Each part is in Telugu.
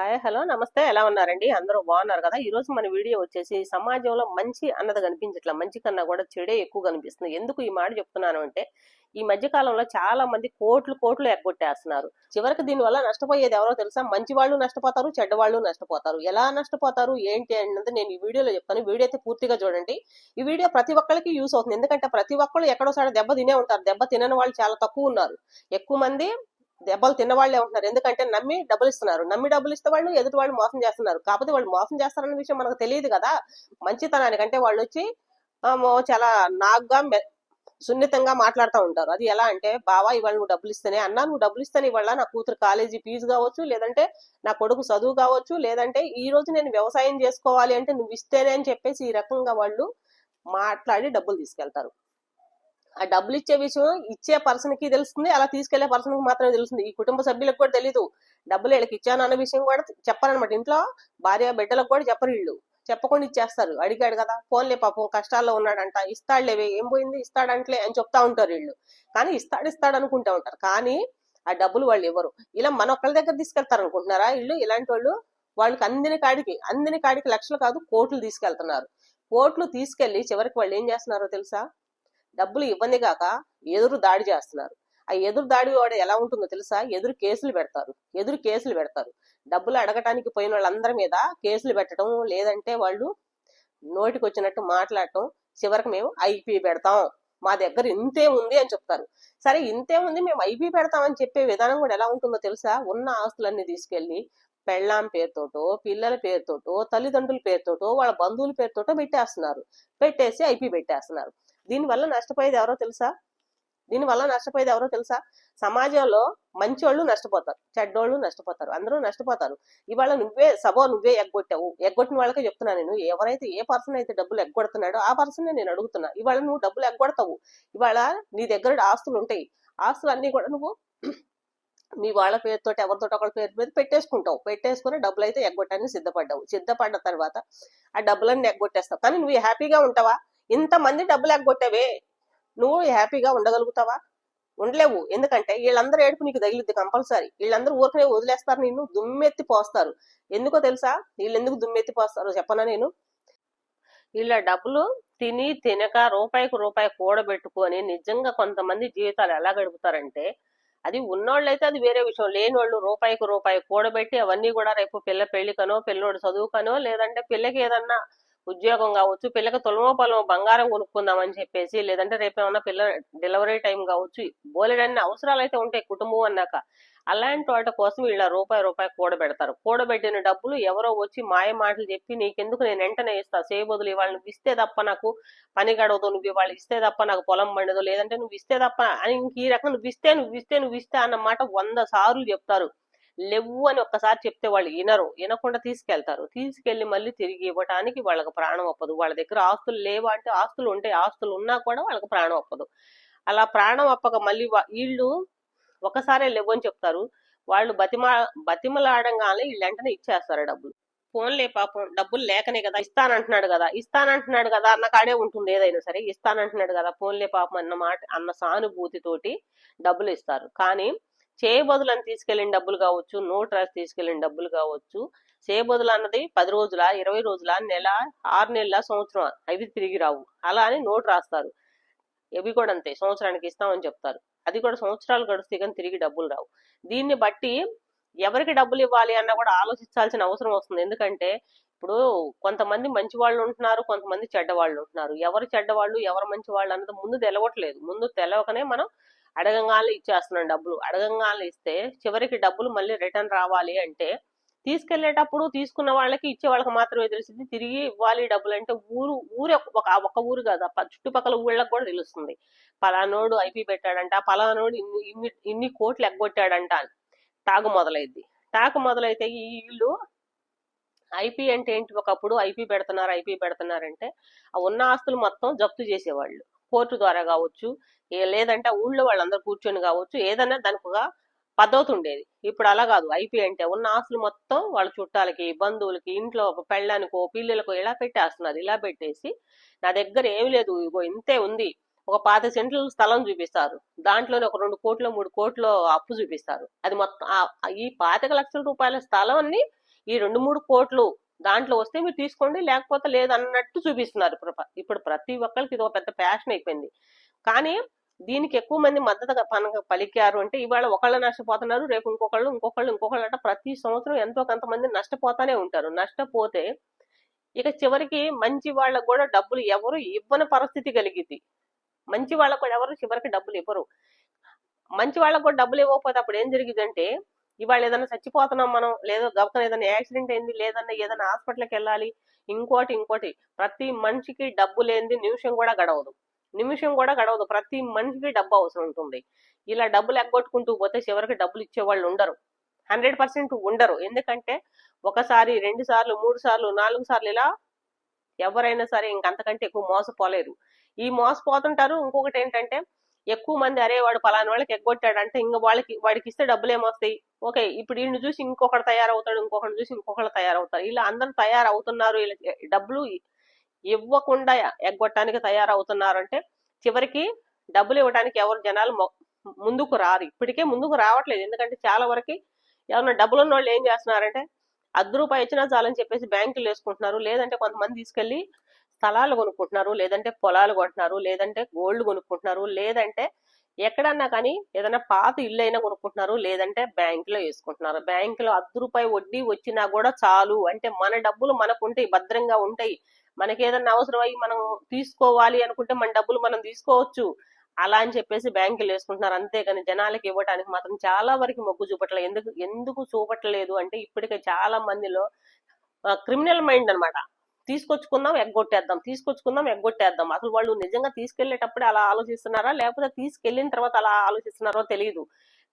హాయ్ హలో నమస్తే. ఎలా ఉన్నారండి? అందరూ బాగున్నారు కదా? ఈరోజు మన వీడియో వచ్చేసి సమాజంలో మంచి అన్నది కనిపించట్లా. మంచి కన్నా కూడా చెడే ఎక్కువ కనిపిస్తుంది. ఎందుకు ఈ మాట చెప్తున్నాను అంటే ఈ మధ్య కాలంలో చాలా మంది కోట్లు కోట్లు ఎగ్గొట్టేస్తున్నారు. చివరికి దీని వల్ల నష్టపోయేది ఎవరో తెలుసా? మంచి వాళ్ళు నష్టపోతారు చెడ్డ వాళ్ళు నష్టపోతారు. ఎలా నష్టపోతారు ఏంటి అన్నది నేను ఈ వీడియోలో చెప్తాను. వీడియో అయితే పూర్తిగా చూడండి. ఈ వీడియో ప్రతి ఒక్కరికి యూస్ అవుతుంది. ఎందుకంటే ప్రతి ఒక్కళ్ళు ఎక్కడోసారి దెబ్బ తినే ఉంటారు. దెబ్బ తినని వాళ్ళు చాలా తక్కువ ఉన్నారు. ఎక్కువ మంది దెబ్బలు తిన్నవాళ్ళే ఉంటున్నారు. ఎందుకంటే నమ్మి డబ్బులు ఇస్తున్నారు నమ్మి డబ్బులు ఇస్తే వాళ్ళు ఎదుటి వాళ్ళు మోసం చేస్తున్నారు. కాకపోతే వాళ్ళు మోసం చేస్తారన్న విషయం మనకు తెలియదు కదా. మంచితనానికంటే వాళ్ళు వచ్చి చాలా నాగ్గా సున్నితంగా మాట్లాడుతూ ఉంటారు. అది ఎలా అంటే బావా ఇవాళ నువ్వు డబ్బులు ఇస్తేనే అన్నా నువ్వు డబ్బులు ఇస్తేనే ఇవాళ నా కూతురు కాలేజీ ఫీజు కావచ్చు లేదంటే నా కొడుకు చదువు కావచ్చు లేదంటే ఈ రోజు నేను వ్యవసాయం చేసుకోవాలి అంటే నువ్వు ఇస్తేనే అని చెప్పేసి ఈ రకంగా వాళ్ళు మాట్లాడి డబ్బులు తీసుకెళ్తారు. ఆ డబ్బులు ఇచ్చే విషయం ఇచ్చే పర్సన్కి తెలుస్తుంది అలా తీసుకెళ్ళే పర్సన్కి మాత్రమే తెలుస్తుంది. ఈ కుటుంబ సభ్యులకు కూడా తెలీదు. డబ్బులు వీళ్ళకి ఇచ్చాను అన్న విషయం కూడా చెప్పారనమాట ఇంట్లో భార్య బిడ్డలకు కూడా చెప్పరు వీళ్ళు. చెప్పకుండా ఇచ్చేస్తారు. అడిగాడు కదా ఫోన్లే పాపం కష్టాల్లో ఉన్నాడంట. ఇస్తాడులేవే ఏం పోయింది? ఇస్తాడంట్లే అని చెప్తా ఉంటారు వీళ్ళు. కానీ ఇస్తాడు ఇస్తాడు అనుకుంటా ఉంటారు. కానీ ఆ డబ్బులు వాళ్ళు ఇవ్వరు. ఇలా మన ఒక్కళ్ళ దగ్గర తీసుకెళ్తారు అనుకుంటున్నారా వీళ్ళు? ఇలాంటి వాళ్ళు వాళ్ళకి అందిన కాడికి అందిన కాడికి లక్షలు కాదు కోట్లు తీసుకెళ్తున్నారు. కోట్లు తీసుకెళ్ళి చివరికి వాళ్ళు ఏం చేస్తున్నారో తెలుసా? డబ్బులు ఇవ్వని కాక ఎదురు దాడి చేస్తున్నారు. ఆ ఎదురు దాడి వాడు ఎలా ఉంటుందో తెలుసా? ఎదురు కేసులు పెడతారు. ఎదురు కేసులు పెడతారు. డబ్బులు అడగటానికి పోయిన వాళ్ళందరి మీద కేసులు పెట్టడం లేదంటే వాళ్ళు నోటికి వచ్చినట్టు మాట్లాడటం చివరికి మేము ఐపీ పెడతాం. మా దగ్గర ఇంతే ఉంది అని చెప్తారు. సరే ఇంతే ఉంది మేము ఐపీ పెడతామని చెప్పే విధానం కూడా ఎలా ఉంటుందో తెలుసా? ఉన్న ఆస్తులన్నీ తీసుకెళ్ళి పెళ్ళాం పేరుతోటో పిల్లల పేరుతోటో తల్లిదండ్రుల పేరుతోటో వాళ్ళ బంధువుల పేరుతోటో పెట్టేస్తున్నారు. పెట్టేసి ఐపీ పెట్టేస్తున్నారు. దీనివల్ల నష్టపోయేది ఎవరో తెలుసా? దీనివల్ల నష్టపోయేది ఎవరో తెలుసా? సమాజంలో మంచోళ్ళు నష్టపోతారు చెడ్డోళ్ళు నష్టపోతారు అందరూ నష్టపోతారు. ఇవాళ నువ్వే సభో నువ్వే ఎగ్గొట్టావు. ఎగ్గొట్టిన వాళ్ళకే చెప్తున్నా నేను. ఎవరైతే ఏ పర్సన్ అయితే డబ్బులు ఎగ్గొడుతున్నాడో ఆ పర్సన్ నేను అడుగుతున్నా. ఇవాళ నువ్వు డబ్బులు ఎగ్గొడతావు. ఇవాళ నీ దగ్గర ఆస్తులు ఉంటాయి. ఆస్తులు అన్ని కూడా నువ్వు మీ వాళ్ళ పేరుతో ఎవరితో ఒకళ్ళ పేరు మీద పెట్టేసుకుంటావు. పెట్టేసుకుని డబ్బులు అయితే ఎగ్గొట్టడానికి సిద్ధపడ్డావు. సిద్ధపడ్డ తర్వాత ఆ డబ్బులన్నీ ఎగ్గొట్టేస్తావు. కానీ నువ్వు హ్యాపీగా ఉంటావా? ఇంతమంది డబ్బులు ఎగ్గొట్టావే. నువ్వు హ్యాపీగా ఉండగలుగుతావా? ఉండలేవు. ఎందుకంటే వీళ్ళందరూ ఏడుపు నీకు తగిలిద్ది కంపల్సరీ. వీళ్ళందరూ ఊరికనే వదిలేస్తారు నిన్ను దుమ్మెత్తి పోస్తారు. ఎందుకో తెలుసా? వీళ్ళు ఎందుకు దుమ్మెత్తి పోస్తారో చెప్పనా నేను? వీళ్ళ డబ్బులు తిని తినక రూపాయికి రూపాయి కూడబెట్టుకొని నిజంగా కొంతమంది జీవితాలు ఎలా గడుపుతారంటే అది ఉన్నోళ్ళైతే అది వేరే విషయం. లేనోళ్ళు రూపాయికి రూపాయి కూడబెట్టి అవన్నీ కూడా రేపు పిల్ల పెళ్ళికనో పిల్లోడు చదువుకనో లేదంటే పిల్లకి ఏదన్నా ఉద్యోగం కావచ్చు పిల్లకి తొలమో పొలమో బంగారం కొనుక్కుందామని చెప్పేసి లేదంటే రేపు ఏమన్నా పిల్ల డెలివరీ టైం కావచ్చు బోలెడన్ని అవసరాలు అయితే ఉంటాయి కుటుంబం అన్నాక. అలాంటి వాటి కోసం వీళ్ళ రూపాయి రూపాయి కూడబెడతారు. కూడబెట్టిన డబ్బులు ఎవరో వచ్చి మాయ మాటలు చెప్పి నీకెందుకు నేను వెంటనే ఇస్తా చేయబోదులు ఇవాళ నువ్వు ఇస్తే తప్ప నాకు పని గడవదు నువ్వు ఇవాళ ఇస్తే తప్ప నాకు పొలం పండదు లేదంటే నువ్వు ఇస్తే తప్ప అని ఇంక ఈ రకం నువ్వు ఇస్తే నువ్వు ఇస్తే నువ్వు ఇస్తే అన్నమాట వంద సార్లు చెప్తారు. లేవు అని ఒక్కసారి చెప్తే వాళ్ళు వినరు. వినకుండా తీసుకెళ్తారు. తీసుకెళ్ళి మళ్ళీ తిరిగి ఇవ్వటానికి వాళ్ళకి ప్రాణం ఒప్పదు. వాళ్ళ దగ్గర ఆస్తులు లేవా అంటే ఆస్తులు ఉంటాయి. ఆస్తులు ఉన్నా కూడా వాళ్ళకి ప్రాణం ఒప్పదు. అలా ప్రాణం ఒప్పక మళ్ళీ వీళ్ళు ఒకసారే లేవు అని చెప్తారు. వాళ్ళు బతిమా బతిమలాడంగానే వీళ్ళు వెంటనే ఇచ్చేస్తారు డబ్బులు. ఫోన్లే పాపం డబ్బులు లేకనే కదా. ఇస్తానంటున్నాడు కదా. ఇస్తానంటున్నాడు కదా అన్న కాడే ఉంటుంది ఏదైనా సరే. ఇస్తానంటున్నాడు కదా. ఫోన్లే పాపం అన్న మాట అన్న సానుభూతితోటి డబ్బులు ఇస్తారు. కానీ చేయబదులను తీసుకెళ్ళిన తీసుకెళ్ళిన డబ్బులు కావచ్చు నోట్ రాసి తీసుకెళ్ళిన డబ్బులు కావచ్చు చేయబదులు అన్నది పది రోజుల ఇరవై రోజుల నెల ఆరు నెలల సంవత్సరం అవి తిరిగి రావు. అలా అని నోట్ రాస్తారు. ఇవి కూడా అంతే సంవత్సరానికి ఇస్తామని చెప్తారు. అది కూడా సంవత్సరాలు గడుస్తే కానీ తిరిగి డబ్బులు రావు. దీన్ని బట్టి ఎవరికి డబ్బులు ఇవ్వాలి అన్న కూడా ఆలోచించాల్సిన అవసరం వస్తుంది. ఎందుకంటే ఇప్పుడు కొంతమంది మంచి వాళ్ళు ఉంటున్నారు కొంతమంది చెడ్డ వాళ్ళు ఉంటున్నారు. ఎవరు చెడ్డ వాళ్ళు ఎవరు మంచి వాళ్ళు అన్నది ముందు తెలవట్లేదు. ముందు తెలవకనే మనం అడగంగానే ఇచ్చేస్తున్నాం డబ్బులు. అడగంగానే ఇస్తే చివరికి డబ్బులు మళ్ళీ రిటర్న్ రావాలి అంటే తీసుకెళ్ళేటప్పుడు తీసుకున్న వాళ్ళకి ఇచ్చే వాళ్ళకి మాత్రమే తెలిసింది తిరిగి ఇవ్వాలి డబ్బులు అంటే ఊరు ఊరు ఒక ఒక ఊరు కాదు చుట్టుపక్కల ఊళ్ళకి కూడా తెలుస్తుంది. పలానోడు ఐపీ పెట్టాడంట పలానోడు ఇన్ని ఇన్ని ఇన్ని కోట్లు ఎగ్గొట్టాడంట అని. టాగు మొదలైద్ది. టాకు మొదలైతే ఈ వీళ్ళు ఐపీ అంటే ఏంటి? ఒకప్పుడు ఐపీ పెడుతున్నారు ఐపీ పెడుతున్నారంటే ఆ ఉన్న ఆస్తులు మొత్తం జప్తు చేసేవాళ్ళు. కోర్టు ద్వారా కావచ్చు లేదంటే ఊళ్ళో వాళ్ళందరూ కూర్చొని కావచ్చు ఏదైనా దానికి ఒక పద్ధతి ఉండేది. ఇప్పుడు అలా కాదు. ఐపీ అంటే ఉన్న ఆస్తులు మొత్తం వాళ్ళ చుట్టాలకి బంధువులకి ఇంట్లో ఒక పెళ్ళానికో పిల్లలకో ఇలా పెట్టేస్తున్నారు. ఇలా పెట్టేసి నా దగ్గర ఏమి లేదు. ఇగో ఇంతే ఉంది. ఒక పాత సెంట్ల స్థలం చూపిస్తారు. దాంట్లోనే ఒక రెండు కోట్లు మూడు కోట్లు అప్పు చూపిస్తారు. అది మొత్తం ఈ పాతిక లక్షల రూపాయల స్థలం ఈ రెండు మూడు కోట్లు దాంట్లో వస్తే మీరు తీసుకోండి లేకపోతే లేదు అన్నట్టు చూపిస్తున్నారు. ఇప్పుడు ఇప్పుడు ప్రతి ఒక్కరికి ఇది ఒక పెద్ద ప్యాషన్ అయిపోయింది. కానీ దీనికి ఎక్కువ మంది మద్దతుగా పనక పలికారు అంటే ఇవాళ ఒకళ్ళు నష్టపోతున్నారు రేపు ఇంకొకళ్ళు ఇంకొకళ్ళు ఇంకొకళ్ళు అంటే ప్రతి సంవత్సరం ఎంతో కొంతమంది నష్టపోతానే ఉంటారు. నష్టపోతే ఇక చివరికి మంచి వాళ్ళకు కూడా డబ్బులు ఎవరు ఇవ్వని పరిస్థితి కలిగింది మంచి వాళ్ళకు కూడా ఎవరు చివరికి డబ్బులు ఇవ్వరు. మంచి వాళ్ళకు కూడా డబ్బులు ఇవ్వకపోతే అప్పుడు ఏం జరిగిందంటే ఇవాళ ఏదైనా చచ్చిపోతున్నాం మనం లేదో గబకన ఏదైనా యాక్సిడెంట్ అయింది లేదన్నా ఏదైనా హాస్పిటల్కి వెళ్ళాలి ఇంకోటి ఇంకోటి ప్రతి మనిషికి డబ్బు లేనిది నిమిషం కూడా గడవదు. నిమిషం కూడా గడవదు. ప్రతి మనిషికి డబ్బు అవసరం ఉంటుంది. ఇలా డబ్బులు ఎగ్గొట్టుకుంటూ పోతే చివరికి డబ్బులు ఇచ్చే వాళ్ళు ఉండరు. హండ్రెడ్ పర్సెంట్ ఉండరు. ఎందుకంటే ఒకసారి రెండు సార్లు మూడు సార్లు నాలుగు సార్లు ఇలా ఎవరైనా సరే ఇంకంతకంటే ఎక్కువ మోసపోలేరు. ఈ మోసపోతుంటారు. ఇంకొకటి ఏంటంటే ఎక్కువ మంది అరే వాడు పలానా వాళ్ళకి ఎగ్గొట్టాడంటే ఇంకా వాళ్ళకి వాడికి ఇస్తే డబ్బులు ఏమొస్తాయి? ఓకే ఇప్పుడు వీడిని చూసి ఇంకొకటి తయారవుతాడు ఇంకొకటి చూసి ఇంకొకటి తయారవుతారు. ఇలా అందరూ తయారవుతున్నారు. ఇలా డబ్బులు ఇవ్వకుండా ఎగ్గొట్టడానికి తయారవుతున్నారంటే చివరికి డబ్బులు ఇవ్వడానికి ఎవరు జనాలు ముందుకు రారు. ఇప్పటికే ముందుకు రావట్లేదు. ఎందుకంటే చాలా వరకు ఏమైనా డబ్బులు ఉన్న వాళ్ళు ఏం చేస్తున్నారంటే అర్ధ రూపాయి ఇచ్చినా చాలని చెప్పేసి బ్యాంకులు వేసుకుంటున్నారు. లేదంటే కొంతమంది తీసుకెళ్ళి స్థలాలు కొనుక్కుంటున్నారు. లేదంటే పొలాలు కొంటున్నారు. లేదంటే గోల్డ్ కొనుక్కుంటున్నారు. లేదంటే ఎక్కడన్నా కానీ ఏదైనా పాత ఇల్లు అయినా కొనుక్కుంటున్నారు. లేదంటే బ్యాంకులో వేసుకుంటున్నారు. బ్యాంకులో అర్ధ రూపాయి వడ్డీ వచ్చినా కూడా చాలు. అంటే మన డబ్బులు మనకు ఉంటాయి భద్రంగా ఉంటాయి. మనకి ఏదైనా అవసరం అయ్యి మనం తీసుకోవాలి అనుకుంటే మన డబ్బులు మనం తీసుకోవచ్చు. అలా అని చెప్పేసి బ్యాంకులు వేసుకుంటున్నారు. అంతేగాని జనాలకి ఇవ్వడానికి మాత్రం చాలా వరకు మొగ్గు చూపట్లేదు ఎందుకు ఎందుకు చూపట్లేదు అంటే ఇప్పటికే చాలా మందిలో క్రిమినల్ మైండ్ అన్నమాట. తీసుకొచ్చుకుందాం ఎగ్గొట్టేద్దాం తీసుకొచ్చుకుందాం ఎగ్గొట్టేద్దాం. అసలు వాళ్ళు నిజంగా తీసుకెళ్ళేటప్పుడు అలా ఆలోచిస్తున్నారా? లేకపోతే తీసుకెళ్ళిన తర్వాత అలా ఆలోచిస్తున్నారో తెలియదు.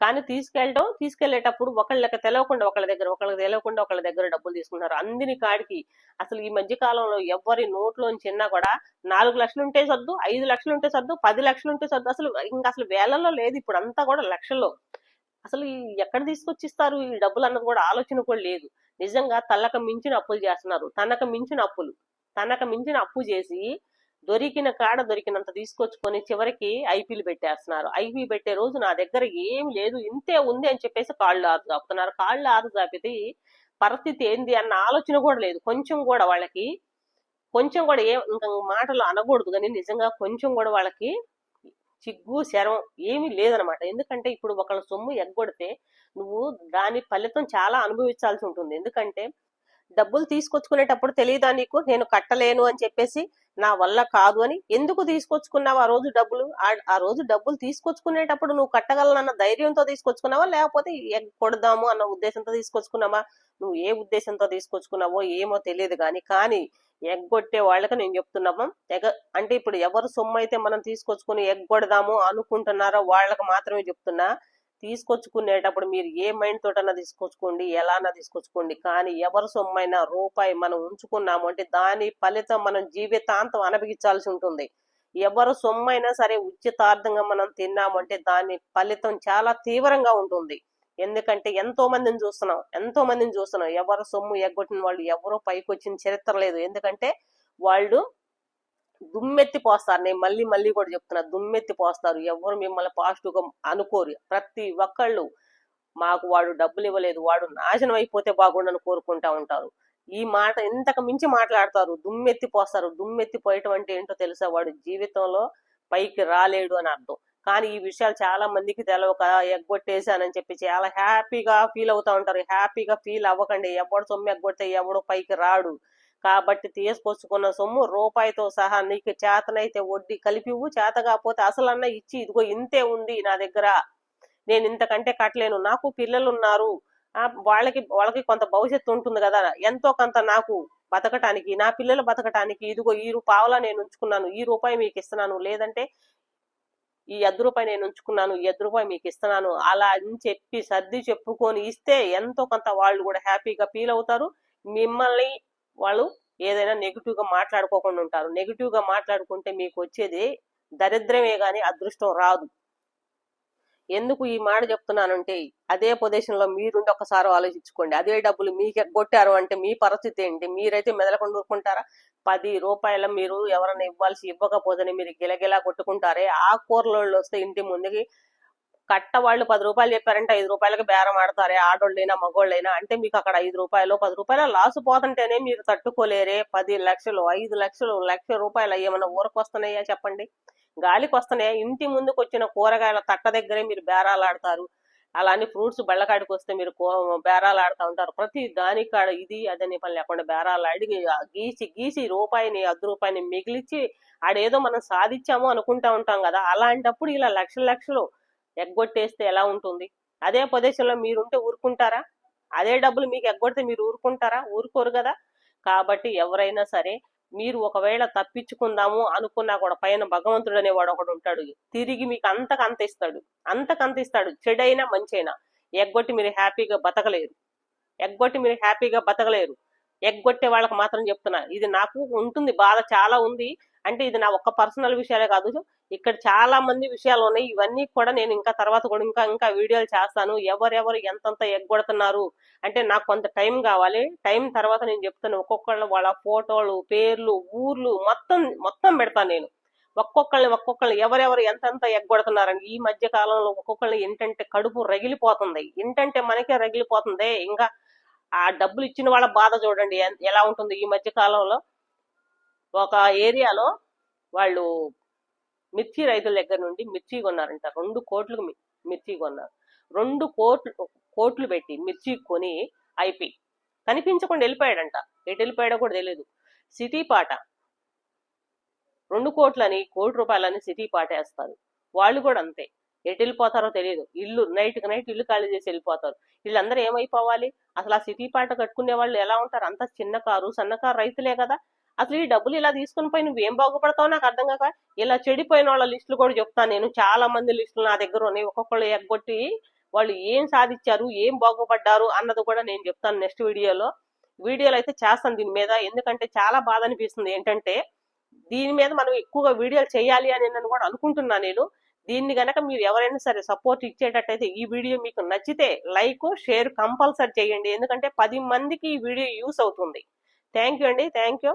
కానీ తీసుకెళ్ళడం తీసుకెళ్ళేటప్పుడు ఒకళ్ళకి తెలియకుండా ఒకళ్ళ దగ్గర ఒకళ్ళకి తెలియకుండా ఒకళ్ళ దగ్గర డబ్బులు తీసుకున్నారు. అందిని కాడికి అసలు ఈ మధ్య కాలంలో ఎవరి నోట్లోంచి చిన్నా కూడా నాలుగు లక్షలు ఉంటే సర్దు ఐదు లక్షలు ఉంటే సర్దు పది లక్షలు ఉంటే సర్దు. అసలు ఇంకా అసలు వేలల్లో లేదు ఇప్పుడు అంతా కూడా లక్షల్లో. అసలు ఈ ఎక్కడ తీసుకొచ్చిస్తారు ఈ డబ్బులు అన్నది కూడా ఆలోచన కూడా లేదు. నిజంగా తనకు మించిన అప్పులు చేస్తున్నారు. తనకు మించిన అప్పులు. తనకు మించిన అప్పు చేసి దొరికిన కాడ దొరికినంత తీసుకొచ్చుకొని చివరికి ఐపీలు పెట్టేస్తున్నారు. ఐపీ పెట్టే రోజు నా దగ్గర ఏం లేదు ఇంతే ఉంది అని చెప్పేసి కాళ్ళు ఆరు చాపుతున్నారు కాళ్ళు ఆరు చాపితే పరిస్థితి ఏంది అన్న ఆలోచన కూడా లేదు. కొంచెం కూడా వాళ్ళకి కొంచెం కూడా ఏ ఇంకా మాటలు అనకూడదు కానీ నిజంగా కొంచెం కూడా వాళ్ళకి చిగ్గు శరం ఏమీ లేదనమాట. ఎందుకంటే ఇప్పుడు ఒకళ్ళ సొమ్ము ఎగ్గొడితే నువ్వు దాని ఫలితం చాలా అనుభవించాల్సి ఉంటుంది. ఎందుకంటే డబ్బులు తీసుకొచ్చుకునేటప్పుడు తెలియదా నీకు? నేను కట్టలేను అని చెప్పేసి నా వల్ల కాదు అని ఎందుకు తీసుకొచ్చుకున్నావు? ఆ రోజు డబ్బులు ఆ- రోజు డబ్బులు తీసుకొచ్చుకునేటప్పుడు నువ్వు కట్టగలనన్న ధైర్యంతో తీసుకొచ్చుకున్నావా? లేకపోతే ఎగ్ కొడదాము అన్న ఉద్దేశంతో తీసుకొచ్చుకున్నావా నువ్వు ఏ ఉద్దేశంతో తీసుకొచ్చుకున్నావో ఏమో తెలియదు కానీ కానీ ఎగ్గొట్టే వాళ్ళకి నేను చెప్తున్నామా ఎగ అంటే ఇప్పుడు ఎవరు సొమ్ము అయితే మనం తీసుకొచ్చుకుని ఎగ్గొడదాము అనుకుంటున్నారో వాళ్ళకి మాత్రమే చెప్తున్నా. తీసుకొచ్చుకునేటప్పుడు మీరు ఏ మైండ్ తోటన్నా తీసుకొచ్చుకోండి ఎలానా తీసుకొచ్చుకోండి కానీ ఎవరు సొమ్మైనా రూపాయి మనం ఉంచుకున్నాము అంటే దాని ఫలితం మనం జీవితాంతం అనుభవించాల్సి ఉంటుంది. ఎవరు సొమ్మైనా సరే ఉచితార్థంగా మనం తిన్నామంటే దాని ఫలితం చాలా తీవ్రంగా ఉంటుంది. ఎందుకంటే ఎంతో మందిని చూస్తున్నాం ఎంతో మందిని చూస్తున్నాం. ఎవరు సొమ్ము ఎగ్గొట్టిన వాళ్ళు ఎవరో పైకి వచ్చిన చరిత్ర లేదు. ఎందుకంటే వాళ్ళు దుమ్మెత్తి పోస్తారు. నేను మళ్ళీ మళ్ళీ కూడా చెప్తున్నా దుమ్మెత్తి పోస్తారు. ఎవరు మిమ్మల్ని పాజిటివ్గా అనుకోరు. ప్రతి ఒక్కళ్ళు మాకు వాడు డబ్బులు ఇవ్వలేదు వాడు నాశనం అయిపోతే బాగుండని కోరుకుంటా ఉంటారు. ఈ మాట ఇంతకు మించి మాట్లాడతారు. దుమ్మెత్తి పోస్తారు. దుమ్మెత్తి పోయటం అంటే ఏంటో తెలుసా? వాడు జీవితంలో పైకి రాలేడు అని అర్థం. కానీ ఈ విషయాలు చాలా మందికి తెలవక ఎగ్గొట్టేశానని చెప్పి చాలా హ్యాపీగా ఫీల్ అవుతా ఉంటారు. హ్యాపీగా ఫీల్ అవ్వకండి. ఎవడు సొమ్ము ఎగ్గొడితే ఎవడు పైకి రాడు. కాబట్టి తీసుకొచ్చుకున్న సొమ్ము రూపాయితో సహా నీకు చేతనైతే వడ్డీ కలిపివు చేత కాకపోతే అసలన్నా ఇచ్చి ఇదిగో ఇంతే ఉంది నా దగ్గర. నేను ఇంతకంటే కట్టలేను. నాకు పిల్లలు ఉన్నారు ఆ, వాళ్ళకి వాళ్ళకి కొంత భవిష్యత్తు ఉంటుంది కదా. ఎంతో కొంత నాకు బతకటానికి నా పిల్లలు బతకటానికి ఇదిగో ఈ రూ- పావలా నేను ఉంచుకున్నాను. ఈ రూపాయి మీకు ఇస్తున్నాను. లేదంటే ఈ ఎద్దు రూపాయి నేను ఉంచుకున్నాను. ఈ ఎద్దు రూపాయి మీకు ఇస్తున్నాను. అలా అని చెప్పి సర్ది చెప్పుకొని ఇస్తే ఎంతో కొంత వాళ్ళు కూడా హ్యాపీగా ఫీల్ అవుతారు. మిమ్మల్ని వాళ్ళు ఏదైనా నెగిటివ్గా మాట్లాడుకోకుండా ఉంటారు. నెగిటివ్గా మాట్లాడుకుంటే మీకు వచ్చేది దరిద్రమే కానీ అదృష్టం రాదు. ఎందుకు ఈ మాట చెప్తున్నానంటే అదే పొజిషన్ మీరుండి ఒకసారి ఆలోచించుకోండి. అదే డబ్బులు మీకు ఎగ్గొట్టారు అంటే మీ పరిస్థితి ఏంటి? మీరైతే మెదలకుండా ఊరుకుంటారా? పది రూపాయల మీరు ఎవరైనా ఇవ్వాల్సి ఇవ్వకపోతే మీరు గిలగిలా కొట్టుకుంటారే? ఆ కూరలోళ్ళు వస్తే ఇంటి ముందుకి కట్ట వాళ్ళు పది రూపాయలు చెప్పారంటే ఐదు రూపాయలకి బేరం ఆడతారే ఆడోళ్ళైనా మగోళ్ళైనా. అంటే మీకు అక్కడ ఐదు రూపాయలు పది రూపాయలు లాస్ పోతుంటేనే మీరు తట్టుకోలేరే. పది లక్షలు ఐదు లక్షలు లక్ష రూపాయలు అయ్యేమన్నా ఊరకు వస్తున్నాయా చెప్పండి? గాలికి వస్తున్నాయా? ఇంటి ముందుకు వచ్చిన కూరగాయల తట్ట దగ్గరే మీరు బేరాలు ఆడతారు. అలానే ఫ్రూట్స్ బళ్ళకాడికి వస్తే మీరు కో- బేరాలు ఆడుతూ ఉంటారు. ప్రతి దానికి కాడ ఇది అదని పని లేకుండా బేరాలు అడిగి గీసి గీసి రూపాయిని అర్ధ రూపాయిని మిగిలిచ్చి ఆడేదో మనం సాధించాము అనుకుంటా ఉంటాం కదా. అలాంటప్పుడు ఇలా లక్షల లక్షలు ఎగ్గొట్టేస్తే ఎలా ఉంటుంది? అదే ప్రదేశంలో మీరుంటే ఊరుకుంటారా? అదే డబ్బులు మీకు ఎగ్గొడితే మీరు ఊరుకుంటారా? ఊరుకోరు కదా? కాబట్టి ఎవరైనా సరే మీరు ఒకవేళ తప్పించుకుందాము అనుకున్నా కూడా పైన భగవంతుడు అనేవాడు ఒకడు ఉంటాడు. తిరిగి మీకు అంతకు అంత ఇస్తాడు. అంతకు అంత ఇస్తాడు. చెడైనా మంచైనా. ఎగ్గొట్టి మీరు హ్యాపీగా బతకలేరు. ఎగ్గొట్టి మీరు హ్యాపీగా బతకలేరు. ఎగ్గొట్టే వాళ్ళకి మాత్రం చెప్తున్నా ఇది నాకు ఉంటుంది బాధ చాలా ఉంది. అంటే ఇది నా ఒక్క పర్సనల్ విషయాలే కాదు. ఇక్కడ చాలా మంది విషయాలు ఉన్నాయి. ఇవన్నీ కూడా నేను ఇంకా తర్వాత కూడా ఇంకా ఇంకా వీడియోలు చేస్తాను. ఎవరెవరు ఎంతంత ఎగ్గొడుతున్నారు అంటే నాకు కొంత టైం కావాలి. టైం తర్వాత నేను చెప్తాను. ఒక్కొక్కళ్ళు వాళ్ళ ఫోటోలు పేర్లు ఊర్లు మొత్తం మొత్తం పెడతాను నేను. ఒక్కొక్కళ్ళని ఒక్కొక్కళ్ళని ఎవరెవరు ఎంతంత ఎగ్గొడుతున్నారని. ఈ మధ్య కాలంలో ఒక్కొక్కళ్ళు ఏంటంటే కడుపు రగిలిపోతుంది. ఏంటంటే మనకే రగిలిపోతుంది. ఇంకా ఆ డబ్బులు ఇచ్చిన వాళ్ళ బాధ చూడండి. ఎలా ఉంటుంది ఈ మధ్య కాలంలో? ఒక ఏరియాలో వాళ్ళు మిర్చి రైతుల దగ్గర నుండి మిర్చి కొన్నారంట. రెండు కోట్లకు మిర్చి కొన్నారు. రెండు కోట్లు కోట్లు పెట్టి మిర్చి కొని అయిపోయి కనిపించకుండా వెళ్ళిపోయాడంట. ఎటు వెళ్ళిపోయాడో కూడా తెలియదు సిటీ పాట. రెండు కోట్లని కోటి రూపాయలని సిటీ పాట వేస్తారు. వాళ్ళు కూడా అంతే. ఎటు వెళ్ళిపోతారో తెలియదు ఇల్లు నైట్ నైట్ ఇల్లు ఖాళీ చేసి వెళ్ళిపోతారు. వీళ్ళందరూ ఏమైపోవాలి? అసలు ఆ సిటీ పాట కట్టుకునే వాళ్ళు ఎలా ఉంటారు? అంత చిన్న కారు సన్నకారు రైతులే కదా. అసలు ఈ డబ్బులు ఇలా తీసుకుని పోయి నువ్వు ఏం బాగుపడతావు నాకు అర్థం కాక ఇలా చెడిపోయిన వాళ్ళ లిస్టులు కూడా చెప్తాను నేను. చాలా మంది లిస్టులు నా దగ్గర ఉన్నాయి. ఒక్కొక్కళ్ళు ఎగ్గొట్టి వాళ్ళు ఏం సాధించారు ఏం బాగుపడ్డారు అన్నది కూడా నేను చెప్తాను నెక్స్ట్ వీడియోలో. వీడియోలు అయితే చేస్తాను దీని మీద. ఎందుకంటే చాలా బాధ అనిపిస్తుంది. ఏంటంటే దీని మీద మనం ఎక్కువగా వీడియోలు చేయాలి అని నేను కూడా అనుకుంటున్నా నేను. దీన్ని గనక మీరు ఎవరైనా సరే సపోర్ట్ ఇచ్చేటట్టయితే ఈ వీడియో మీకు నచ్చితే లైక్ షేర్ కంపల్సరీ చేయండి. ఎందుకంటే పది మందికి ఈ వీడియో యూస్ అవుతుంది. థ్యాంక్ యూ అండి. Thank you